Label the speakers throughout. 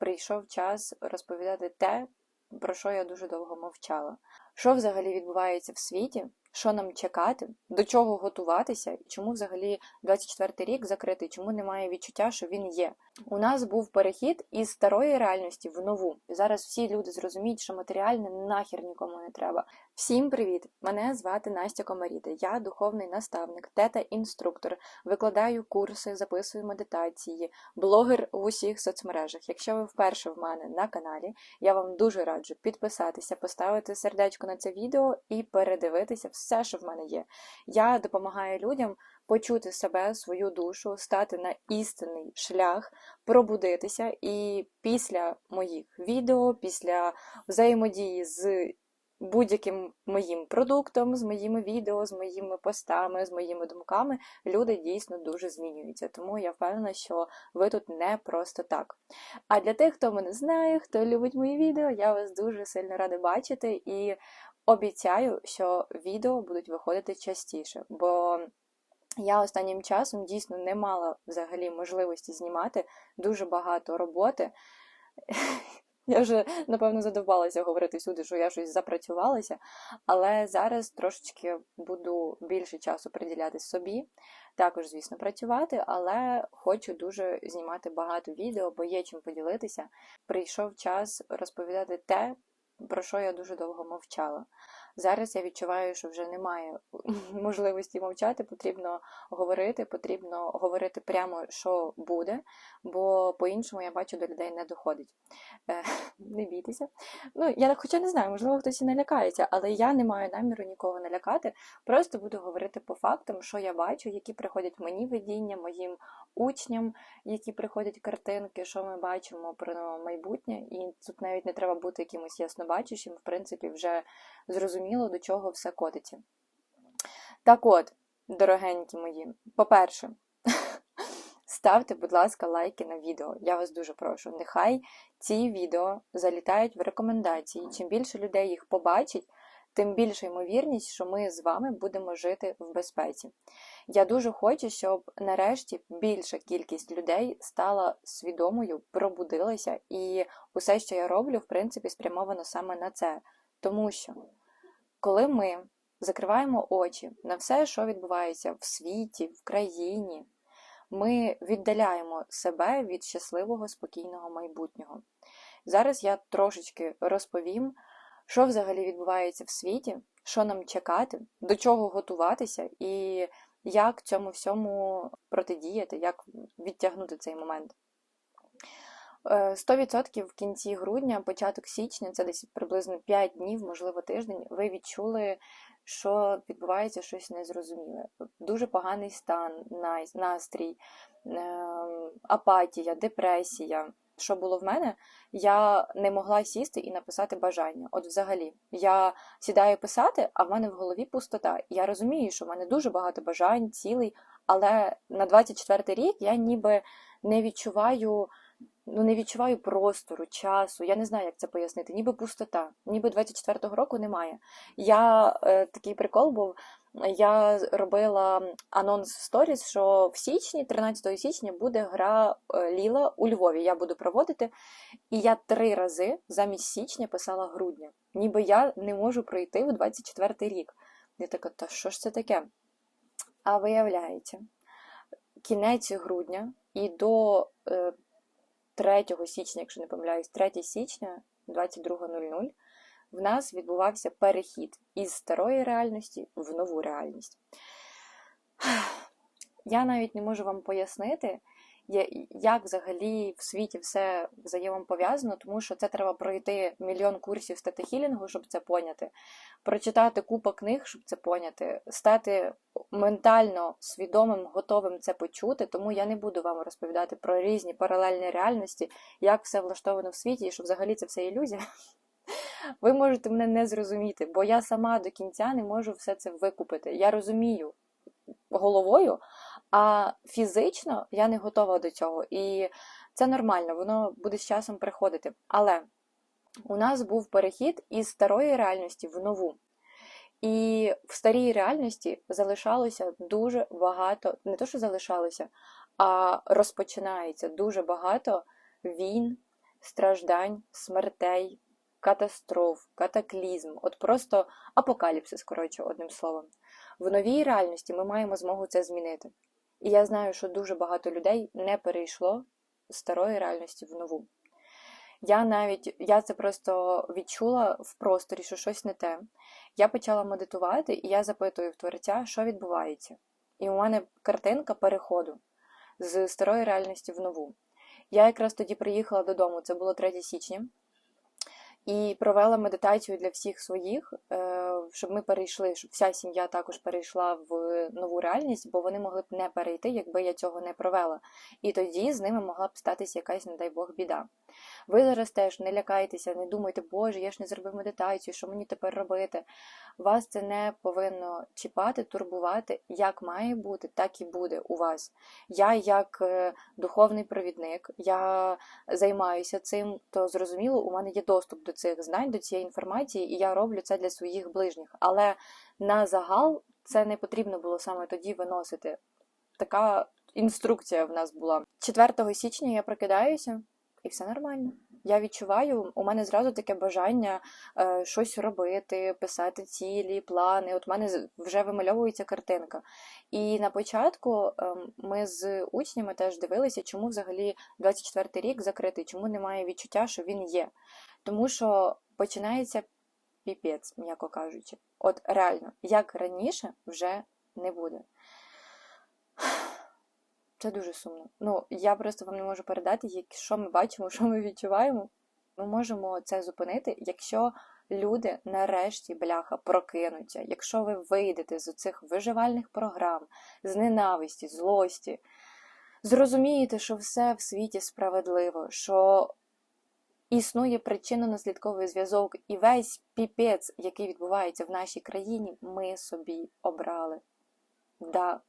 Speaker 1: прийшов час розповідати те, про що я дуже довго мовчала. Що взагалі відбувається в світі, що нам чекати, до чого готуватися, і чому взагалі 24-й рік закритий, чому немає відчуття, що він є. У нас був перехід із старої реальності в нову. Зараз всі люди зрозуміють, що матеріальне нахер нікому не треба. Всім привіт! Мене звати Настя Комаріда. Я духовний наставник, тета-інструктор, викладаю курси, записую медитації, блогер в усіх соцмережах. Якщо ви вперше в мене на каналі, я вам дуже раджу підписатися, поставити сердечко на це відео і передивитися все, що в мене є. Я допомагаю людям почути себе, свою душу, стати на істинний шлях, пробудитися. І після моїх відео, після взаємодії з будь-яким моїм продуктом, з моїми відео, з моїми постами, з моїми думками, люди дійсно дуже змінюються. Тому я впевнена, що ви тут не просто так. А для тих, хто мене знає, хто любить мої відео, я вас дуже сильно рада бачити і обіцяю, що відео будуть виходити частіше, бо я останнім часом дійсно не мала взагалі можливості знімати дуже багато роботи. Я вже, напевно, задовбалася говорити всюди, що я щось запрацювалася, але зараз трошечки буду більше часу приділяти собі. Також, звісно, працювати, але хочу дуже знімати багато відео, бо є чим поділитися. Прийшов час розповідати те, про що я дуже довго мовчала. Зараз я відчуваю, що вже немає можливості мовчати, потрібно говорити, потрібно говорити прямо, що буде, бо по-іншому я бачу, до людей не доходить. Е, не бійтеся. Ну, я хоча не знаю, можливо, хтось і налякається, але я не маю наміру нікого налякати. Просто буду говорити по фактам, що я бачу, які приходять мені видіння, моїм учням, які приходять картинки, що ми бачимо про майбутнє. І тут навіть не треба бути якимось яснобачущим, в принципі, вже зрозуміло, до чого все котиться. Так от, дорогенькі мої, по-перше, ставте, будь ласка, лайки на відео. Я вас дуже прошу. Нехай ці відео залітають в рекомендації. Чим більше людей їх побачить, тим більша ймовірність, що ми з вами будемо жити в безпеці. Я дуже хочу, щоб нарешті більша кількість людей стала свідомою, пробудилася, і усе, що я роблю, в принципі, спрямовано саме на це. Тому що, коли ми закриваємо очі на все, що відбувається в світі, в країні, ми віддаляємо себе від щасливого, спокійного майбутнього. Зараз я трошечки розповім, що взагалі відбувається в світі, що нам чекати, до чого готуватися і як цьому всьому протидіяти, як відтягнути цей момент. 100% в кінці грудня, початок січня, це десь приблизно 5 днів, можливо, тиждень, ви відчули, що відбувається щось незрозуміле. Дуже поганий стан, настрій, ем, апатія, депресія. Що було в мене, я не могла сісти і написати бажання. От взагалі, я сідаю писати, а в мене в голові пустота. Я розумію, що в мене дуже багато бажань, цілей, але на 24 рік я ніби не відчуваю ну, не відчуваю простору, часу. Я не знаю, як це пояснити. Ніби пустота, ніби 24-го року немає. Я е, такий прикол був. Я робила анонс в сторіс, що в січні, 13 січня, буде гра е, Ліла у Львові. Я буду проводити. І я три рази замість січня писала грудня. Ніби я не можу пройти в 24 рік. Я така, та що ж це таке? А виявляється, кінець грудня і до е, 3 січня, якщо не помиляюсь, 3 січня 22.00 в нас відбувався перехід із старої реальності в нову реальність. Я навіть не можу вам пояснити, як взагалі в світі все взаємопов'язано, тому що це треба пройти мільйон курсів статихілінгу, щоб це поняти, прочитати купу книг, щоб це поняти, стати ментально свідомим, готовим це почути. Тому я не буду вам розповідати про різні паралельні реальності, як все влаштовано в світі, і що взагалі це все ілюзія. Ви можете мене не зрозуміти, бо я сама до кінця не можу все це викупити. Я розумію головою, а фізично я не готова до цього. І це нормально, воно буде з часом приходити. Але у нас був перехід із старої реальності в нову. І в старій реальності залишалося дуже багато, не то, що залишалося, а розпочинається дуже багато війн, страждань, смертей, катастроф, катаклізм, от просто апокаліпсис, коротше, одним словом. В новій реальності ми маємо змогу це змінити. І я знаю, що дуже багато людей не перейшло з старої реальності в нову. Я навіть я це просто відчула в просторі, що щось не те. Я почала медитувати, і я запитую в творця, що відбувається. І у мене картинка переходу з старої реальності в нову. Я якраз тоді приїхала додому, це було 3 січня, і провела медитацію для всіх своїх, е, щоб ми перейшли, щоб вся сім'я також перейшла в нову реальність, бо вони могли б не перейти, якби я цього не провела. І тоді з ними могла б статися якась, не дай Бог, біда. Ви зараз теж не лякайтеся, не думайте, Боже, я ж не зробив медитацію, що мені тепер робити. Вас це не повинно чіпати, турбувати. Як має бути, так і буде у вас. Я, як е, духовний провідник, я займаюся цим, то зрозуміло, у мене є доступ до цих знань, до цієї інформації, і я роблю це для своїх ближніх. Але на загал це не потрібно було саме тоді виносити. Така інструкція в нас була. 4 січня я прокидаюся і все нормально. Я відчуваю, у мене зразу таке бажання е, щось робити, писати цілі, плани. От у мене вже вимальовується картинка. І на початку е, ми з учнями теж дивилися, чому взагалі 24 рік закритий, чому немає відчуття, що він є. Тому що починається піпець, м'яко кажучи. От реально, як раніше, вже не буде. Це дуже сумно. Ну, я просто вам не можу передати, що ми бачимо, що ми відчуваємо. Ми можемо це зупинити, якщо люди нарешті, бляха, прокинуться, якщо ви вийдете з цих виживальних програм, з ненависті, злості, зрозумієте, що все в світі справедливо, що існує причинно-наслідковий зв'язок, і весь піпець, який відбувається в нашій країні, ми собі обрали. Да,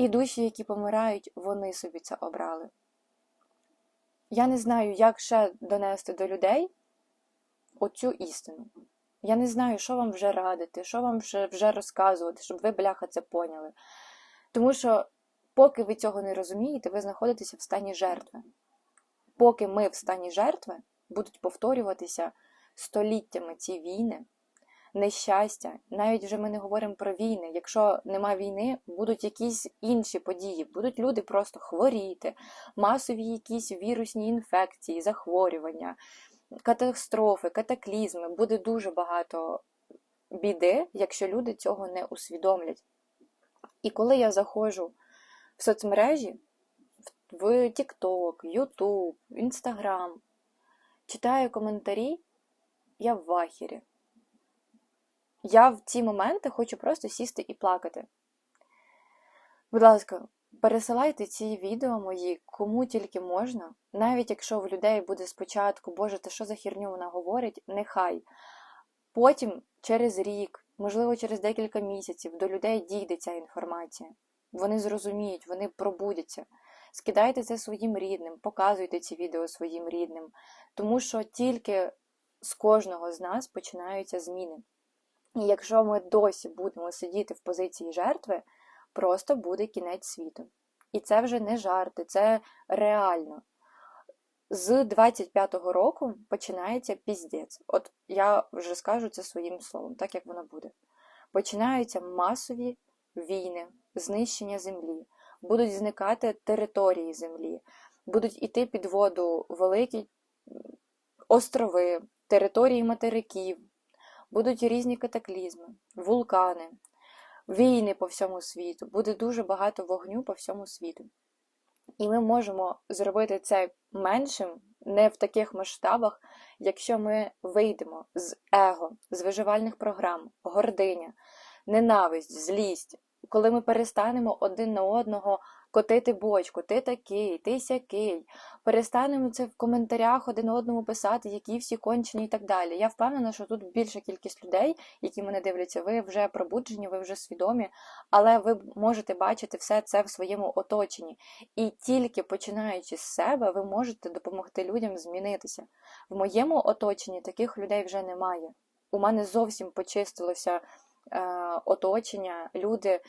Speaker 1: і душі, які помирають, вони собі це обрали. Я не знаю, як ще донести до людей оцю істину. Я не знаю, що вам вже радити, що вам вже, розказувати, щоб ви, бляха, це поняли. Тому що, поки ви цього не розумієте, ви знаходитеся в стані жертви. Поки ми в стані жертви будуть повторюватися століттями ці війни нещастя. Навіть вже ми не говоримо про війни. Якщо нема війни, будуть якісь інші події, будуть люди просто хворіти, масові якісь вірусні інфекції, захворювання, катастрофи, катаклізми. Буде дуже багато біди, якщо люди цього не усвідомлять. І коли я заходжу в соцмережі, в TikTok, YouTube, Instagram, читаю коментарі, я в вахірі. Я в ці моменти хочу просто сісти і плакати. Будь ласка, пересилайте ці відео мої кому тільки можна, навіть якщо в людей буде спочатку, Боже, та що за херню вона говорить, нехай. Потім, через рік, можливо, через декілька місяців, до людей дійде ця інформація. Вони зрозуміють, вони пробудяться. Скидайте це своїм рідним, показуйте ці відео своїм рідним, тому що тільки з кожного з нас починаються зміни. І якщо ми досі будемо сидіти в позиції жертви, просто буде кінець світу. І це вже не жарти, це реально. З 25-го року починається піздець. От я вже скажу це своїм словом, так як воно буде. Починаються масові війни, знищення землі, будуть зникати території землі, будуть іти під воду великі острови, території материків, будуть різні катаклізми, вулкани, війни по всьому світу, буде дуже багато вогню по всьому світу. І ми можемо зробити це меншим, не в таких масштабах, якщо ми вийдемо з его, з виживальних програм, гординя, ненависть, злість, коли ми перестанемо один на одного котити бочку, ти такий, ти сякий. Перестанемо це в коментарях один одному писати, які всі кончені і так далі. Я впевнена, що тут більша кількість людей, які мене дивляться, ви вже пробуджені, ви вже свідомі, але ви можете бачити все це в своєму оточенні. І тільки починаючи з себе, ви можете допомогти людям змінитися. В моєму оточенні таких людей вже немає. У мене зовсім почистилося е, оточення, люди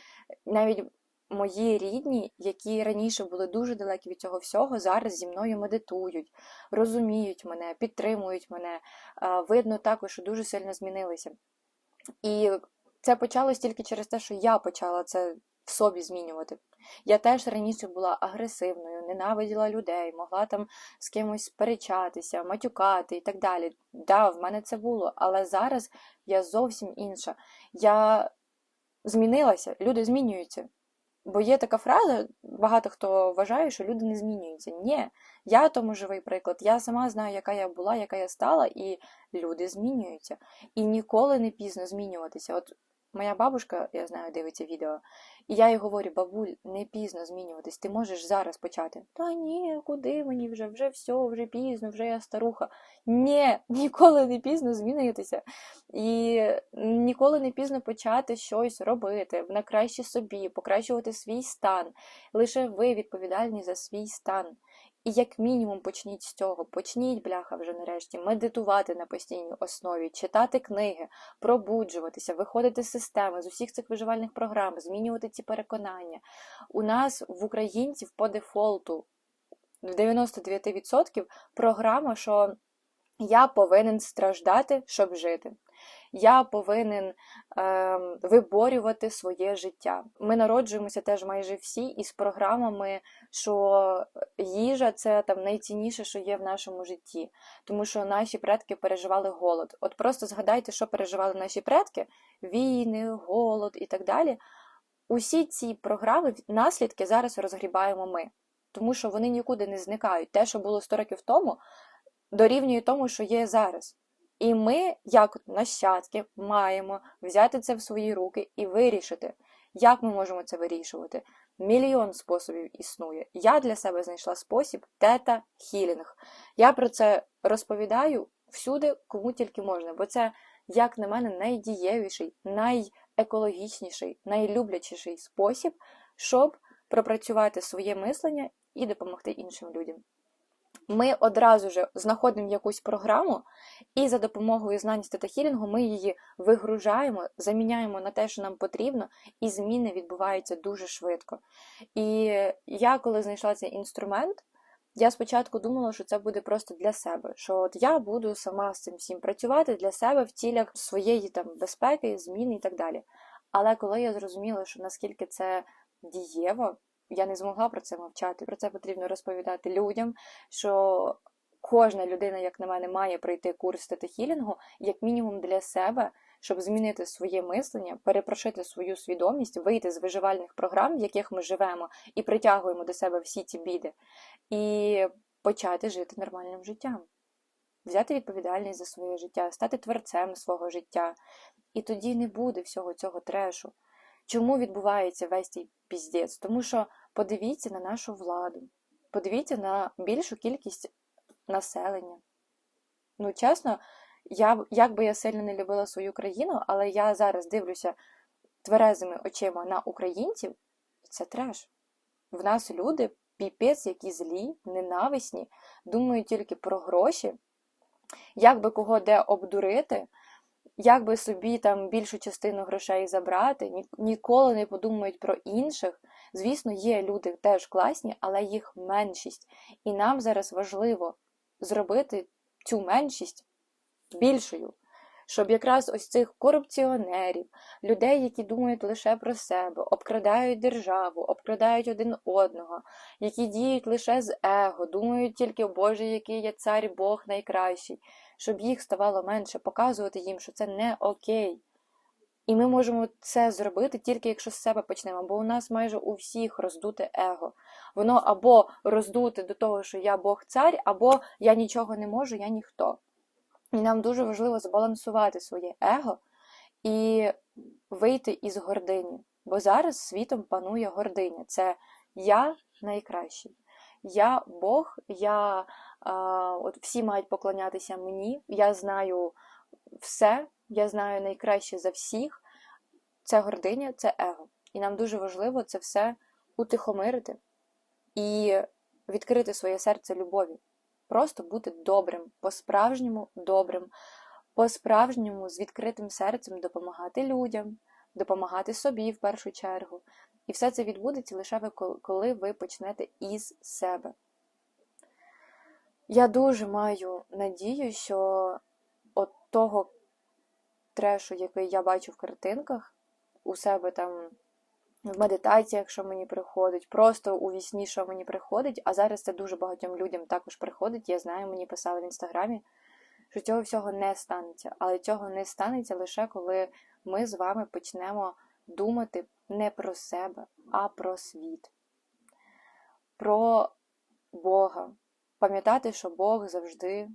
Speaker 1: навіть мої рідні, які раніше були дуже далекі від цього всього, зараз зі мною медитують, розуміють мене, підтримують мене. Е, Видно також, що дуже сильно змінилися. І це почалось тільки через те, що я почала це в собі змінювати. Я теж раніше була агресивною, ненавиділа людей, могла там з кимось сперечатися, матюкати і так далі. Да, в мене це було, але зараз я зовсім інша. Я змінилася, люди змінюються. Бо є така фраза, багато хто вважає, що люди не змінюються. Ні, я тому живий приклад. Я сама знаю, яка я була, яка я стала, і люди змінюються. І ніколи не пізно змінюватися. От моя бабушка, я знаю, дивиться відео, і я їй говорю: бабуль, не пізно змінюватись, ти можеш зараз почати. Та ні, куди мені вже, вже все, вже пізно, вже я старуха. Ні, ніколи не пізно змінюватися. І ніколи не пізно почати щось робити на краще собі, покращувати свій стан. Лише ви відповідальні за свій стан. І як мінімум почніть з цього, почніть, бляха, вже нарешті, медитувати на постійній основі, читати книги, пробуджуватися, виходити з системи, з усіх цих виживальних програм, змінювати ці переконання. У нас в українців по дефолту в 99% програма, що я повинен страждати, щоб жити. Я повинен е, виборювати своє життя. Ми народжуємося теж майже всі із програмами, що їжа це там найцінніше, що є в нашому житті, тому що наші предки переживали голод. От просто згадайте, що переживали наші предки: війни, голод і так далі. Усі ці програми, наслідки зараз розгрібаємо ми, тому що вони нікуди не зникають. Те, що було 100 років тому, дорівнює тому, що є зараз. І ми, як нащадки, маємо взяти це в свої руки і вирішити, як ми можемо це вирішувати. Мільйон способів існує. Я для себе знайшла спосіб тета хілінг. Я про це розповідаю всюди, кому тільки можна, бо це, як на мене, найдієвіший, найекологічніший, найлюблячіший спосіб, щоб пропрацювати своє мислення і допомогти іншим людям ми одразу ж знаходимо якусь програму, і за допомогою знань статахілінгу ми її вигружаємо, заміняємо на те, що нам потрібно, і зміни відбуваються дуже швидко. І я, коли знайшла цей інструмент, я спочатку думала, що це буде просто для себе, що от я буду сама з цим всім працювати для себе в цілях своєї там безпеки, зміни і так далі. Але коли я зрозуміла, що наскільки це дієво, я не змогла про це мовчати. Про це потрібно розповідати людям, що кожна людина, як на мене, має пройти курс тетахілінгу, як мінімум для себе, щоб змінити своє мислення, перепрошити свою свідомість, вийти з виживальних програм, в яких ми живемо, і притягуємо до себе всі ці біди, і почати жити нормальним життям. Взяти відповідальність за своє життя, стати творцем свого життя. І тоді не буде всього цього трешу. Чому відбувається весь цей піздець? Тому що подивіться на нашу владу, подивіться на більшу кількість населення. Ну, чесно, я, як би я сильно не любила свою країну, але я зараз дивлюся тверезими очима на українців, це треш. В нас люди піпець, які злі, ненависні, думають тільки про гроші, як би кого де обдурити як би собі там більшу частину грошей забрати, ніколи не подумають про інших. Звісно, є люди теж класні, але їх меншість. І нам зараз важливо зробити цю меншість більшою. Щоб якраз ось цих корупціонерів, людей, які думають лише про себе, обкрадають державу, обкрадають один одного, які діють лише з его, думають тільки, Боже, який є цар Бог найкращий щоб їх ставало менше, показувати їм, що це не окей. І ми можемо це зробити тільки якщо з себе почнемо, бо у нас майже у всіх роздуте его. Воно або роздуте до того, що я Бог цар, або я нічого не можу, я ніхто. І нам дуже важливо збалансувати своє его і вийти із гордині. Бо зараз світом панує гординя. Це я найкращий. Я Бог, я от всі мають поклонятися мені. Я знаю все, я знаю найкраще за всіх. Це гординя, це его. І нам дуже важливо це все утихомирити і відкрити своє серце любові. Просто бути добрим, по-справжньому добрим, по-справжньому з відкритим серцем допомагати людям, допомагати собі в першу чергу. І все це відбудеться лише ви, коли ви почнете із себе. Я дуже маю надію, що от того трешу, який я бачу в картинках, у себе там в медитаціях, що мені приходить, просто у вісні, що мені приходить, а зараз це дуже багатьом людям також приходить. Я знаю, мені писали в інстаграмі, що цього всього не станеться. Але цього не станеться лише коли ми з вами почнемо думати не про себе, а про світ, про Бога. Пам'ятати, що Бог завжди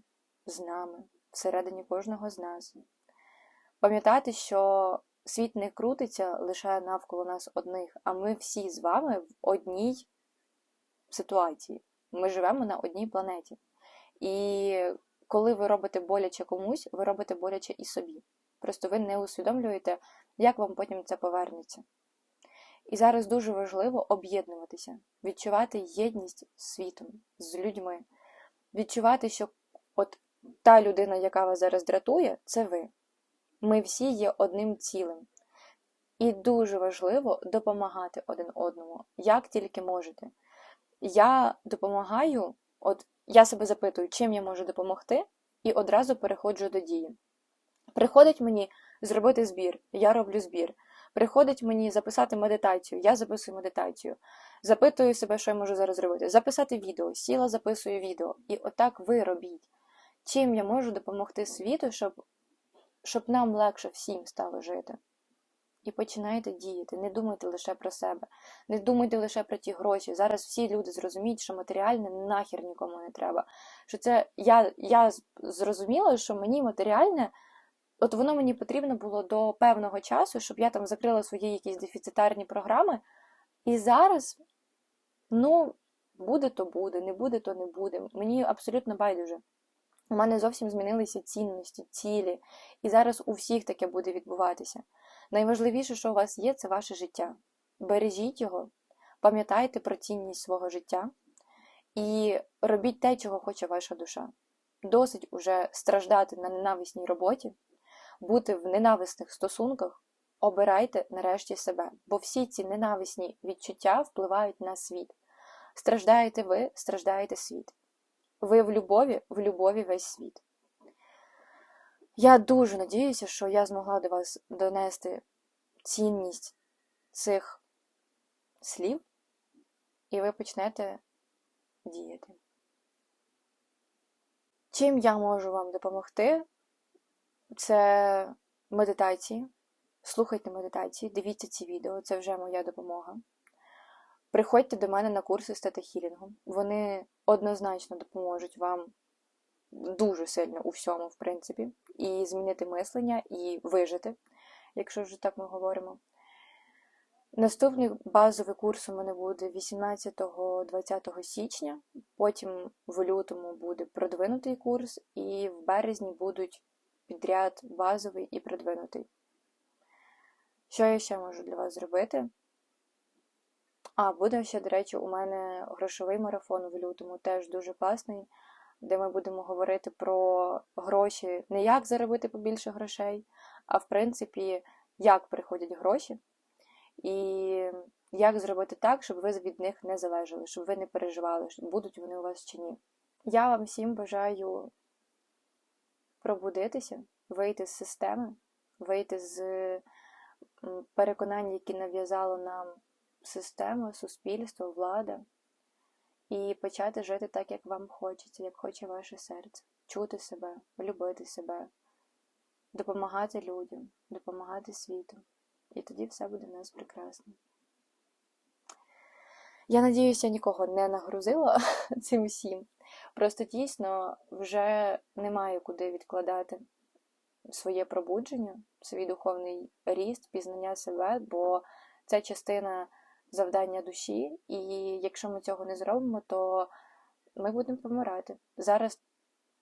Speaker 1: з нами, всередині кожного з нас. Пам'ятати, що світ не крутиться лише навколо нас одних, а ми всі з вами в одній ситуації. Ми живемо на одній планеті. І коли ви робите боляче комусь, ви робите боляче і собі. Просто ви не усвідомлюєте, як вам потім це повернеться. І зараз дуже важливо об'єднуватися, відчувати єдність з світом, з людьми, відчувати, що от та людина, яка вас зараз дратує, це ви. Ми всі є одним цілим. І дуже важливо допомагати один одному, як тільки можете. Я допомагаю, от я себе запитую, чим я можу допомогти, і одразу переходжу до дії. Приходить мені зробити збір, я роблю збір. Приходить мені записати медитацію, я записую медитацію. Запитую себе, що я можу зараз зробити. Записати відео, сіла, записую відео. І отак ви робіть. Чим я можу допомогти світу, щоб щоб нам легше всім стало жити. І починайте діяти, не думайте лише про себе, не думайте лише про ті гроші. Зараз всі люди зрозуміють, що матеріальне нахер нікому не треба. Що це я я зрозуміла, що мені матеріальне, от воно мені потрібно було до певного часу, щоб я там закрила свої якісь дефіцитарні програми. І зараз, ну, буде то буде, не буде, то не буде. Мені абсолютно байдуже. У мене зовсім змінилися цінності, цілі, і зараз у всіх таке буде відбуватися. Найважливіше, що у вас є, це ваше життя. Бережіть його, пам'ятайте про цінність свого життя і робіть те, чого хоче ваша душа. Досить уже страждати на ненависній роботі, бути в ненависних стосунках. Обирайте нарешті себе, бо всі ці ненависні відчуття впливають на світ. Страждаєте ви, страждаєте світ. Ви в любові, в любові весь світ. Я дуже надіюся, що я змогла до вас донести цінність цих слів, і ви почнете діяти. Чим я можу вам допомогти? Це медитації. Слухайте медитації, дивіться ці відео, це вже моя допомога. Приходьте до мене на курси статахілінгу. Вони однозначно допоможуть вам дуже сильно у всьому, в принципі, і змінити мислення, і вижити, якщо вже так ми говоримо. Наступний базовий курс у мене буде 18-20 січня, потім в лютому буде продвинутий курс, і в березні будуть підряд базовий і продвинутий. Що я ще можу для вас зробити? А, буде ще, до речі, у мене грошовий марафон в лютому, теж дуже класний, де ми будемо говорити про гроші, не як заробити побільше грошей, а в принципі, як приходять гроші, і як зробити так, щоб ви від них не залежали, щоб ви не переживали, будуть вони у вас чи ні. Я вам всім бажаю пробудитися, вийти з системи, вийти з переконань, які нав'язало нам система, суспільство, влада, і почати жити так, як вам хочеться, як хоче ваше серце, чути себе, любити себе, допомагати людям, допомагати світу. І тоді все буде в нас прекрасно. Я надіюся, нікого не нагрузила цим всім. Просто дійсно вже немає куди відкладати своє пробудження, свій духовний ріст, пізнання себе, бо це частина завдання душі, і якщо ми цього не зробимо, то ми будемо помирати. Зараз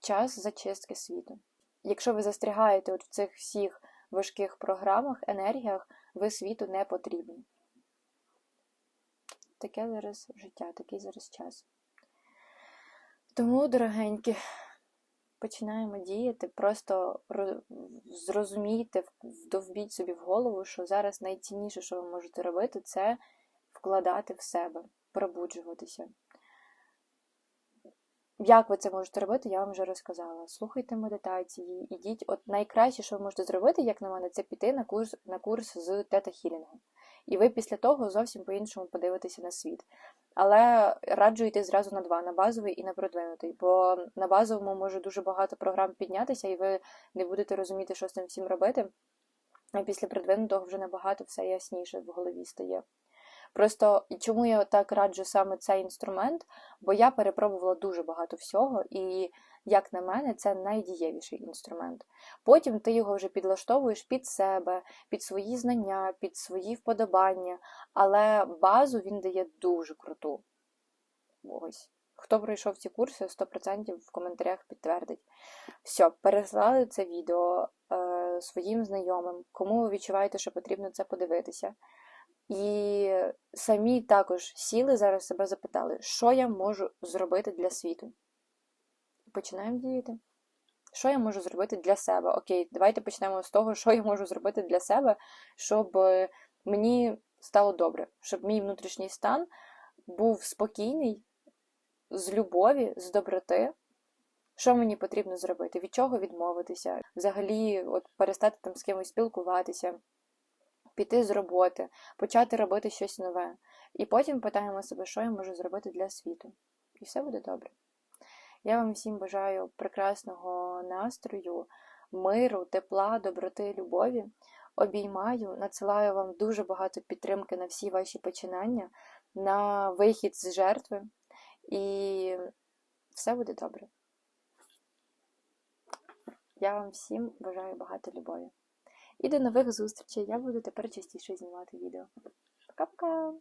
Speaker 1: час зачистки світу. Якщо ви застрягаєте от в цих всіх важких програмах, енергіях, ви світу не потрібні. Таке зараз життя, такий зараз час. Тому, дорогенькі, починаємо діяти, просто зрозумійте, вдовбіть собі в голову, що зараз найцінніше, що ви можете робити, це вкладати в себе, пробуджуватися. Як ви це можете робити, я вам вже розказала. Слухайте медитації, ідіть. От найкраще, що ви можете зробити, як на мене, це піти на курс на курс з тета-хілінгу. І ви після того зовсім по-іншому подивитеся на світ. Але раджу йти зразу на два: на базовий і на продвинутий. Бо на базовому може дуже багато програм піднятися, і ви не будете розуміти, що з цим всім робити. А після продвинутого вже набагато все ясніше в голові стає. Просто чому я так раджу саме цей інструмент? Бо я перепробувала дуже багато всього, і, як на мене, це найдієвіший інструмент. Потім ти його вже підлаштовуєш під себе, під свої знання, під свої вподобання, але базу він дає дуже круту. Ось. Хто пройшов ці курси, 100% в коментарях підтвердить. Все, переслали це відео е, своїм знайомим, кому ви відчуваєте, що потрібно це подивитися. І самі також сіли зараз себе запитали, що я можу зробити для світу. Починаємо діяти. Що я можу зробити для себе? Окей, давайте почнемо з того, що я можу зробити для себе, щоб мені стало добре, щоб мій внутрішній стан був спокійний, з любові, з доброти. Що мені потрібно зробити? Від чого відмовитися? Взагалі, от перестати там з кимось спілкуватися піти з роботи, почати робити щось нове. І потім питаємо себе, що я можу зробити для світу. І все буде добре. Я вам всім бажаю прекрасного настрою, миру, тепла, доброти, любові. Обіймаю, надсилаю вам дуже багато підтримки на всі ваші починання, на вихід з жертви, і все буде добре. Я вам всім бажаю багато любові. І до нових зустрічей. Я буду тепер частіше знімати відео. Пока-пока!